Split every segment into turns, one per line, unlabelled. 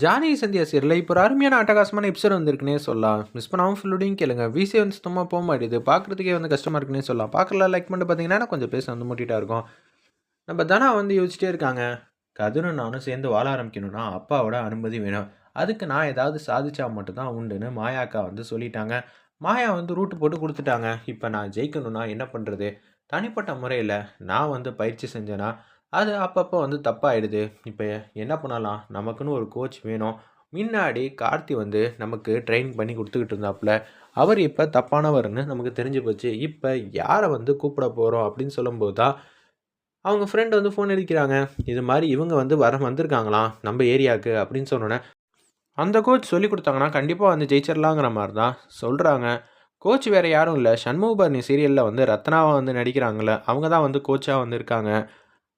ஜானகி சந்தியா சீரில் இப்போ ஒரு அருமையான அட்டகாசமான எபிசோட் வந்திருக்குன்னே சொல்லலாம். மிஸ் பண்ணாமல் ஃபுல்லோடையும் கேளுங்க. விசி வந்து சுத்தமாக போக மாட்டேது. பார்க்குறதுக்கே வந்து கஷ்டமாக இருக்குன்னே சொல்லலாம். பார்க்கல லைக் பண்ணிட்டு பார்த்தீங்கன்னா கொஞ்சம் பேச வந்து மூட்டிகிட்டா இருக்கும். நம்ம தனா வந்து யோசிச்சிட்டே இருக்காங்க. கதிரும் நானும் சேர்ந்து வாழ ஆரம்பிக்கணும்னா அப்பாவோட அனுமதி வேணும். அதுக்கு நான் ஏதாவது சாதிச்சா மட்டும்தான் உண்டுன்னு மாயாக்கா வந்து சொல்லிட்டாங்க. மாயா வந்து ரூட்டு போட்டு கொடுத்துட்டாங்க. இப்போ நான் ஜெயிக்கணும்னா என்ன பண்ணுறது தனிப்பட்ட முறையில் நான் வந்து பயிற்சி செஞ்சேன்னா அது அப்பப்போ வந்து தப்பாயிடுது. இப்போ என்ன பண்ணலாம்? நமக்குன்னு ஒரு கோச் வேணும். முன்னாடி கார்த்தி வந்து நமக்கு ட்ரெயின் பண்ணி கொடுத்துக்கிட்டு இருந்தாப்புல. அவர் இப்போ தப்பானவர்னு நமக்கு தெரிஞ்சு போச்சு. இப்போ யாரை வந்து கூப்பிட போகிறோம் அப்படின்னு சொல்லும்போது தான் அவங்க ஃப்ரெண்டு வந்து ஃபோன் அடிக்கிறாங்க. இது மாதிரி இவங்க வந்து வர வந்திருக்காங்களாம். நம்ம ஏரியாவுக்கு அப்படின்னு சொன்னோன்னே அந்த கோச் சொல்லி கொடுத்தாங்கன்னா கண்டிப்பாக வந்து ஜெயிச்சிடலாங்கிற மாதிரி தான் சொல்கிறாங்க கோச் வேறு யாரும் இல்லை. சண்முகபர்ணி சீரியலில் வந்து ரத்னாவை வந்து நடிக்கிறாங்களே அவங்க தான் வந்து கோச்சாக வந்து இருக்காங்க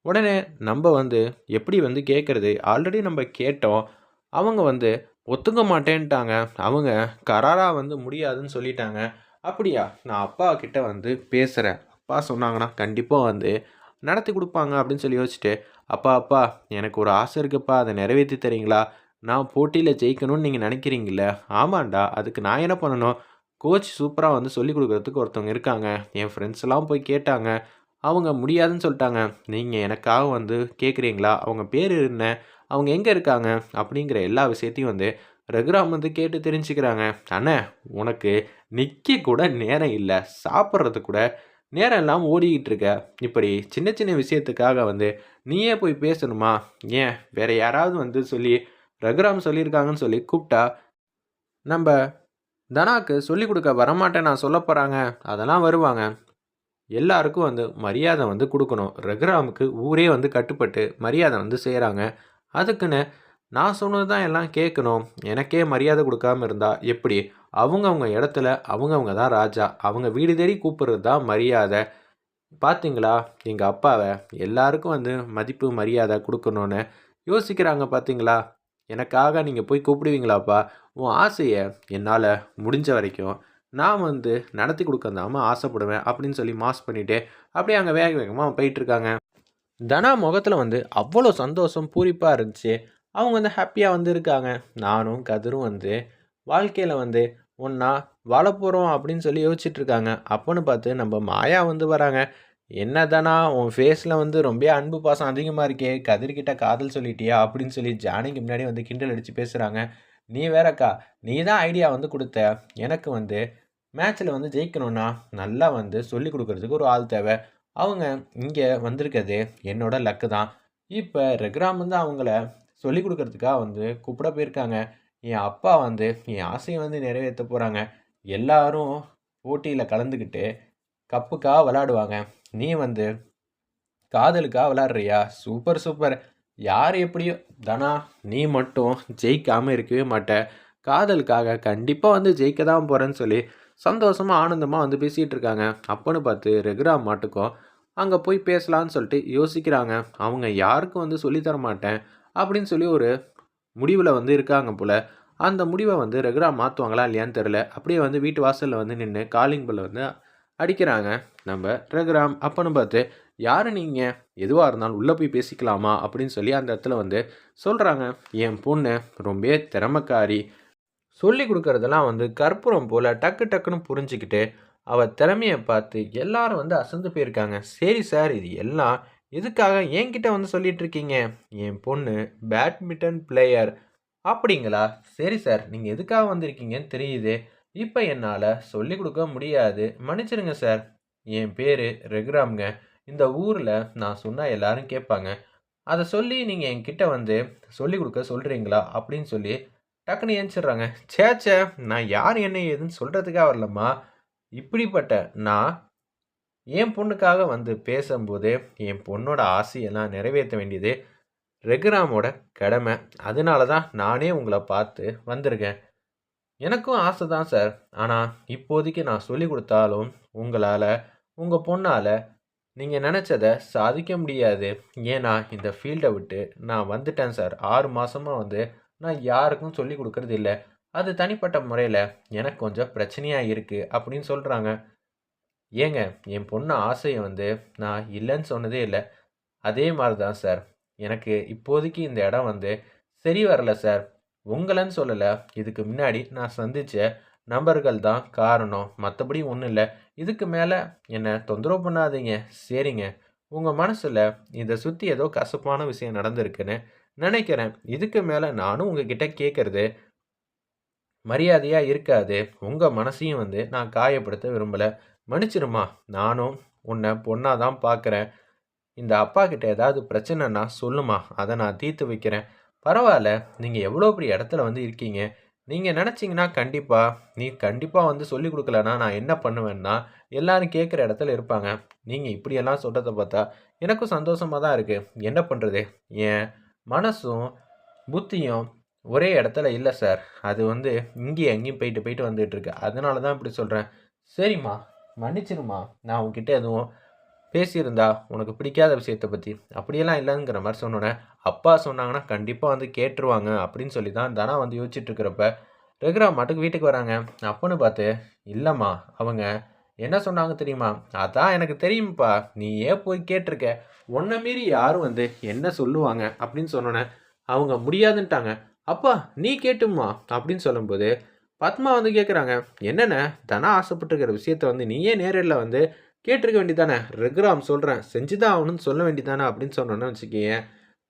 உடனே நம்ம வந்து எப்படி வந்து கேட்குறது ஆல்ரெடி நம்ம கேட்டோம். அவங்க வந்து ஒத்துக்க மாட்டேன்ட்டாங்க. அவங்க கராராக வந்து முடியாதுன்னு சொல்லிட்டாங்க. அப்படியா? நான் அப்பா கிட்ட வந்து பேசுகிறேன் அப்பா சொன்னாங்கன்னா கண்டிப்பாக வந்து நடத்தி கொடுப்பாங்க அப்படின்னு சொல்லி யோசிச்சுட்டு அப்பா அப்பா எனக்கு ஒரு ஆசை இருக்குப்பா. அதை நிறைவேற்றி தரீங்களா? நான் போட்டியில் ஜெயிக்கணும்னு நீங்கள் நினைக்கிறீங்கள ஆமாண்டா. அதுக்கு நான் என்ன பண்ணணும்? கோச் சூப்பராக வந்து சொல்லிக் கொடுக்குறதுக்கு ஒருத்தவங்க இருக்காங்க. என் ஃப்ரெண்ட்ஸ் எல்லாம் போய் கேட்டாங்க. அவங்க முடியாதுன்னு சொல்லிட்டாங்க. நீங்கள் எனக்காக வந்து கேட்குறீங்களா அவங்க பேர் என்ன? அவங்க எங்கே இருக்காங்க? அப்படிங்கிற எல்லா விஷயத்தையும் வந்து ரகுராம் வந்து கேட்டு தெரிஞ்சுக்கிறாங்க. அண்ணே உனக்கு நிற்க கூட நேரம் இல்லை. சாப்பிட்றது கூட நேரம் எல்லாம் ஓடிக்கிட்டு இருக்க. இப்படி சின்ன சின்ன விஷயத்துக்காக வந்து நீயே போய் பேசணுமா? ஏன்? வேற யாராவது வந்து சொல்லி ரகுராம் சொல்லியிருக்காங்கன்னு சொல்லி கூப்பிட்டா நம்ம தனாக்கு சொல்லிக் கொடுக்க வரமாட்டேன் நான் சொல்ல போகிறாங்க அதெல்லாம் வருவாங்க. எல்லாருக்கும் வந்து மரியாதை வந்து கொடுக்கணும். ரகுராமுக்கு ஊரே வந்து கட்டுப்பட்டு மரியாதை வந்து செய்கிறாங்க அதுக்குன்னு நான் சொன்னது தான் எல்லாம் கேட்கணும். எனக்கே மரியாதை கொடுக்காம இருந்தால் எப்படி? அவங்கவுங்க இடத்துல அவங்கவுங்க தான் ராஜா. அவங்க வீடு தேடி கூப்பிட்றது தான் மரியாதை. பார்த்தீங்களா எங்கள் அப்பாவை எல்லாருக்கும் வந்து மதிப்பு மரியாதை கொடுக்கணுன்னு யோசிக்கிறாங்க பார்த்தீங்களா எனக்காக நீங்கள் போய் கூப்பிடுவீங்களாப்பா? உன் ஆசையை என்னால் முடிஞ்ச வரைக்கும் நான் வந்து நடத்தி கொடுக்கந்தாம ஆசைப்படுவேன் அப்படின்னு சொல்லி மாஸ் பண்ணிவிட்டு அப்படியே அங்கே வேக வேகமாக போயிட்டுருக்காங்க. தனா முகத்தில் வந்து அவ்வளோ சந்தோஷம் பூரிப்பாக இருந்துச்சு. அவங்க வந்து ஹாப்பியாக வந்து இருக்காங்க. நானும் கதிரும் வந்து வாழ்க்கையில் வந்து ஒன்றா வாழ போகிறோம் அப்படின்னு சொல்லி யோசிச்சுட்டு இருக்காங்க அப்போன்னு பார்த்து நம்ம மாயா வந்து வராங்க. என்ன தானா உன் ஃபேஸில் வந்து ரொம்ப அன்பு பாசம் அதிகமாக இருக்கே. கதிர்கிட்ட காதல் சொல்லிட்டியா? அப்படின்னு சொல்லி ஜானிக்கு முன்னாடி வந்து கிண்டல் அடித்து பேசுகிறாங்க நீ வேறக்கா நீ தான் ஐடியா வந்து கொடுத்த. எனக்கு வந்து மேட்ச்சில் வந்து ஜெயிக்கணும்னா நல்லா வந்து சொல்லி கொடுக்கறதுக்கு ஒரு ஆள் தேவை. அவங்க இங்கே வந்திருக்கிறது என்னோட லக்கு தான். இப்போ ரெக்ராம் வந்து அவங்கள சொல்லி கொடுக்கறதுக்காக வந்து கூப்பிட போயிருக்காங்க. என் அப்பா வந்து என் ஆசையை வந்து நிறைவேற்ற போகிறாங்க எல்லாரும் போட்டியில் கலந்துக்கிட்டு கப்புக்காக விளாடுவாங்க நீ வந்து காதலுக்காக விளாட்றியா சூப்பர் சூப்பர் யார் எப்படியோ தனா நீ மட்டும் ஜெயிக்காமல் இருக்கவே மாட்ட. காதலுக்காக கண்டிப்பாக வந்து ஜெயிக்க தான் போகிறேன்னு சொல்லி சந்தோஷமாக ஆனந்தமாக வந்து பேசிகிட்டு இருக்காங்க. அப்போன்னு பார்த்து ரெகுராம் மாட்டுக்கும் அங்கே போய் பேசலான்னு சொல்லிட்டு யோசிக்கிறாங்க. அவங்க யாருக்கும் வந்து சொல்லித்தர மாட்டேன் அப்படின்னு சொல்லி ஒரு முடிவில் வந்து இருக்காங்க போல். அந்த முடிவை வந்து ரெகுராக மாற்றுவாங்களா இல்லையான்னு தெரில அப்படியே வந்து வீட்டு வாசலில் வந்து நின்று காலிங் பெல்ல வந்து அடிக்கிறாங்க. நம்ம ரகுராம் அப்போன்னு பார்த்து யார் நீங்கள் எதுவாக இருந்தாலும் உள்ளே போய் பேசிக்கலாமா? அப்படின்னு சொல்லி அந்த இடத்துல வந்து சொல்கிறாங்க என் பொண்ணு ரொம்ப திறமைக்காரி. சொல்லி கொடுக்கறதெல்லாம் வந்து கற்பூரம் போல் டக்கு டக்குன்னு புரிஞ்சுக்கிட்டு அவள் திறமையை பார்த்து எல்லாரும் வந்து அசந்து போயிருக்காங்க. சரி சார் இது எல்லாம் எதுக்காக என்கிட்ட வந்து சொல்லிட்டு இருக்கீங்க? என் பொண்ணு பேட்மிண்டன் பிளேயர் அப்படிங்களா? சரி சார் நீங்கள் எதுக்காக வந்திருக்கீங்கன்னு தெரியுது. இப்போ என்னால் சொல்லிக் கொடுக்க முடியாது. மன்னிச்சிருங்க சார் என் பேர் ரெகுராம்ங்க. இந்த ஊரில் நான் சொன்னால் எல்லாரும் கேட்பாங்க. அதை சொல்லி நீங்கள் என்கிட்ட வந்து சொல்லி கொடுக்க சொல்கிறீங்களா அப்படின்னு சொல்லி டக்குன்னு ஏஞ்சிடுறாங்க. சே சே நான் யார் என்ன ஏதுன்னு சொல்கிறதுக்காக வரலம்மா. இப்படிப்பட்ட நான் என் பொண்ணுக்காக வந்து பேசும்போது என் பொண்ணோட ஆசையெல்லாம் நிறைவேற்ற வேண்டியது ரெகுராமோட கடமை. அதனால தான் நானே உங்களை பார்த்து வந்திருக்கேன். எனக்கும் ஆசை தான் சார். ஆனால் இப்போதைக்கு நான் சொல்லி கொடுத்தாலும் உங்களால் உங்கள் பொண்ணால் நீங்கள் நினச்சதை சாதிக்க முடியாது. ஏன்னா இந்த ஃபீல்டை விட்டு நான் வந்துட்டேன் சார் ஆறு மாதமாக வந்து நான் யாருக்கும் சொல்லி கொடுக்கறது இல்லை. அது தனிப்பட்ட முறையில் எனக்கு கொஞ்சம் பிரச்சனையாக இருக்குது அப்படின்னு சொல்கிறாங்க ஏங்க என் பொண்ணு ஆசையை வந்து நான் இல்லைன்னு சொன்னதே இல்லை. அதே மாதிரி தான் சார் எனக்கு இப்போதைக்கு இந்த இடம் வந்து சரி வரல சார் உங்களைன்னு சொல்லலை. இதுக்கு முன்னாடி நான் சந்தித்த நபர்கள் தான் காரணம். மற்றபடி ஒன்றும் இல்லை. இதுக்கு மேலே என்னை தொந்தரவு பண்ணாதீங்க. சரிங்க. உங்கள் மனசில் இதை சுற்றி ஏதோ கசப்பான விஷயம் நடந்திருக்குன்னு நினைக்கிறேன். இதுக்கு மேலே நானும் உங்ககிட்ட கேட்குறது மரியாதையாக இருக்காது. உங்கள் மனசையும் வந்து நான் காயப்படுத்த விரும்பலை. மன்னிச்சிருமா. நானும் உன்னை பொண்ணாக தான் பார்க்குறேன் இந்த அப்பா கிட்ட ஏதாவது பிரச்சனைனா சொல்லுமா. அதை நான் தீர்த்து வைக்கிறேன். பரவாயில்ல. நீங்கள் எவ்வளோ பெரிய இடத்துல வந்து இருக்கீங்க. நீங்கள் நினச்சிங்கன்னா கண்டிப்பாக நீ கண்டிப்பாக வந்து சொல்லி கொடுக்கலன்னா நான் என்ன பண்ணுவேன்னா எல்லோரும் கேட்குற இடத்துல இருப்பாங்க. நீங்கள் இப்படியெல்லாம் சொல்கிறத பார்த்தா எனக்கும் சந்தோஷமாக தான் இருக்குது என்ன பண்ணுறது என் மனசும் புத்தியும் ஒரே இடத்துல இல்லை சார் அது வந்து இங்கேயும் எங்கேயும் போயிட்டு போயிட்டு வந்துட்டுருக்கு அதனால தான் இப்படி சொல்கிறேன் சரிம்மா மன்னிச்சிருமா நான் உங்ககிட்ட எதுவும் பேசியிருந்தா உனக்கு பிடிக்காத விஷயத்தை பற்றி அப்படியெல்லாம் இல்லைங்கிற மாதிரி சொன்னோன்னே அப்பா சொன்னாங்கன்னா கண்டிப்பாக வந்து கேட்டுருவாங்க அப்படின்னு சொல்லி தான் தனா வந்து யோசிச்சுட்டு இருக்கிறப்ப ரெகுரா மாட்டுக்கு வீட்டுக்கு வராங்க. அப்போன்னு பார்த்து இல்லைம்மா அவங்க என்ன சொன்னாங்க தெரியுமா? அதான் எனக்கு தெரியும்ப்பா நீ ஏன் போய் கேட்டிருக்க. உன்னை மீறி யாரும் வந்து என்ன சொல்லுவாங்க? அப்படின்னு சொன்னோன்னே அவங்க முடியாதுன்ட்டாங்க. அப்பா நீ கேட்டும்மா. அப்படின்னு சொல்லும்போது பத்மா வந்து கேட்குறாங்க என்னென்ன? தனா ஆசைப்பட்டுருக்கிற விஷயத்த வந்து நீயே நேரில் வந்து கேட்டிருக்க வேண்டியதானே ரெகுராம் சொல்கிறேன் செஞ்சு தான் ஆகணும்னு சொல்ல வேண்டியதானே அப்படின்னு சொன்னோன்னு வச்சுக்கோங்க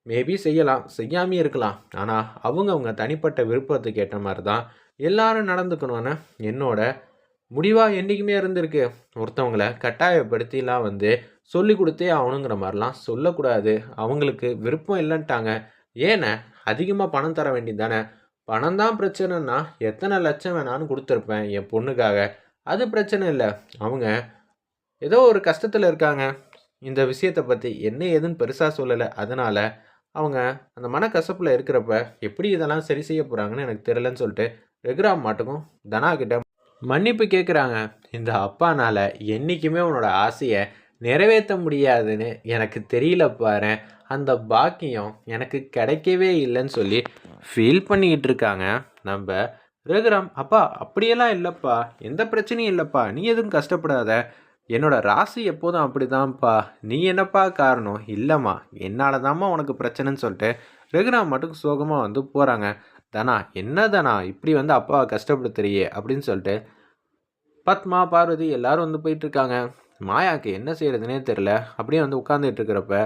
மேபி செய்யலாம். செய்யாமே இருக்கலாம். ஆனால் அவங்க அவங்க தனிப்பட்ட விருப்பத்துக்கு ஏற்ற மாதிரி தான் எல்லாரும் நடந்துக்கணும்னு என்னோட முடிவாக என்றைக்குமே இருந்திருக்கு. ஒருத்தவங்கள கட்டாயப்படுத்திலாம் வந்து சொல்லி கொடுத்தே ஆகணுங்கிற மாதிரிலாம் சொல்லக்கூடாது. அவங்களுக்கு விருப்பம் இல்லைன்ட்டாங்க. ஏன்னா அதிகமாக பணம் தர வேண்டியது தானே பணம் தான் பிரச்சனைனா எத்தனை லட்சம் வேணாலும் கொடுத்துருப்பேன் என் பொண்ணுக்காக. அது பிரச்சனை இல்லை. அவங்க ஏதோ ஒரு கஷ்டத்தில் இருக்காங்க. இந்த விஷயத்தை பற்றி என்ன ஏதுன்னு பெருசாக சொல்லலை. அதனால் அவங்க அந்த மனக்கசப்பில் இருக்கிறப்ப எப்படி இதெல்லாம் சரி செய்ய போகிறாங்கன்னு எனக்கு தெரியலன்னு சொல்லிட்டு ரெகுராம் மாட்டுக்கும் தனா கிட்ட மன்னிப்பு கேட்குறாங்க இந்த அப்பானால என்றைக்குமே உன்னோட ஆசையை நிறைவேற்ற முடியாதுன்னு எனக்கு தெரியல பாரு அந்த பாக்கியம் எனக்கு கிடைக்கவே இல்லைன்னு சொல்லி ஃபீல் பண்ணிக்கிட்டு இருக்காங்க. நம்ம ரகுராம் அப்பா அப்படியெல்லாம் இல்லைப்பா. எந்த பிரச்சனையும் இல்லைப்பா. நீ எதுவும் கஷ்டப்படாத. என்னோடய ராசி எப்போதும் அப்படிதான்ப்பா. நீ என்னப்பா காரணம்? இல்லைம்மா. என்னால் தாம்மா உனக்கு பிரச்சனைன்னு சொல்லிட்டு ரகுராம் மட்டும் சோகமாக வந்து போகிறாங்க தானா என்ன தானா? இப்படி வந்து அப்பாவை கஷ்டப்படுத்துறியே? அப்படின்னு சொல்லிட்டு பத்மா பார்வதி எல்லாரும் வந்து போயிட்டுருக்காங்க. மாயாவுக்கு என்ன செய்கிறதுனே தெரில அப்படியே வந்து உட்காந்துட்டு இருக்கிறப்ப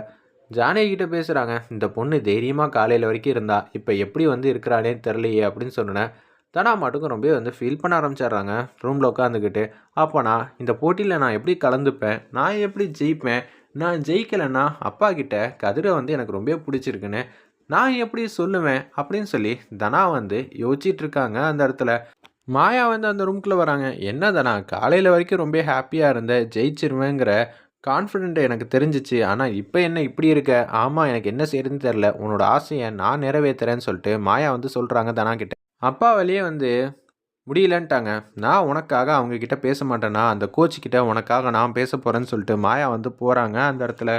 ஜானகிட்ட பேசுகிறாங்க இந்த பொண்ணு தைரியமாக காலையில் வரைக்கும் இருந்தா. இப்போ எப்படி வந்து இருக்கிறானே தெரிலையே அப்படின்னு சொன்னேன் தனா மாட்டுக்கும் ரொம்ப வந்து ஃபீல் பண்ண ஆரம்பிச்சிடுறாங்க. ரூமில் உட்காந்துக்கிட்டு அப்போ நான் இந்த போட்டியில் நான் எப்படி கலந்துப்பேன்? நான் எப்படி ஜெயிப்பேன்? நான் ஜெயிக்கலைன்னா அப்பா கிட்ட கதிரை வந்து எனக்கு ரொம்ப பிடிச்சிருக்குன்னு நான் எப்படி சொல்லுவேன்? அப்படின்னு சொல்லி தனா வந்து யோசிச்சிட்டு இருக்காங்க அந்த இடத்துல. மாயா வந்து அந்த ரூம்குள்ளே வராங்க. என்ன தனா காலையில் வரைக்கும் ரொம்ப ஹாப்பியாக இருந்த ஜெயிச்சிருவேங்கிற கான்ஃபிடென்ட் எனக்கு தெரிஞ்சிச்சு. ஆனால் இப்போ என்ன இப்படி இருக்க? ஆமாம் எனக்கு என்ன செய்யறதுன்னு தெரில உன்னோட ஆசையை நான் நிறைவேற்றுறேன்னு சொல்லிட்டு மாயா வந்து சொல்கிறாங்க தனா கிட்ட. அப்பா வழியே வந்து முடியலன்ட்டாங்க. நான் உனக்காக அவங்க கிட்ட பேச மாட்டேண்ணா அந்த கோச் கிட்ட உனக்காக நான் பேச போகிறேன்னு சொல்லிட்டு மாயா வந்து போகிறாங்க அந்த இடத்துல.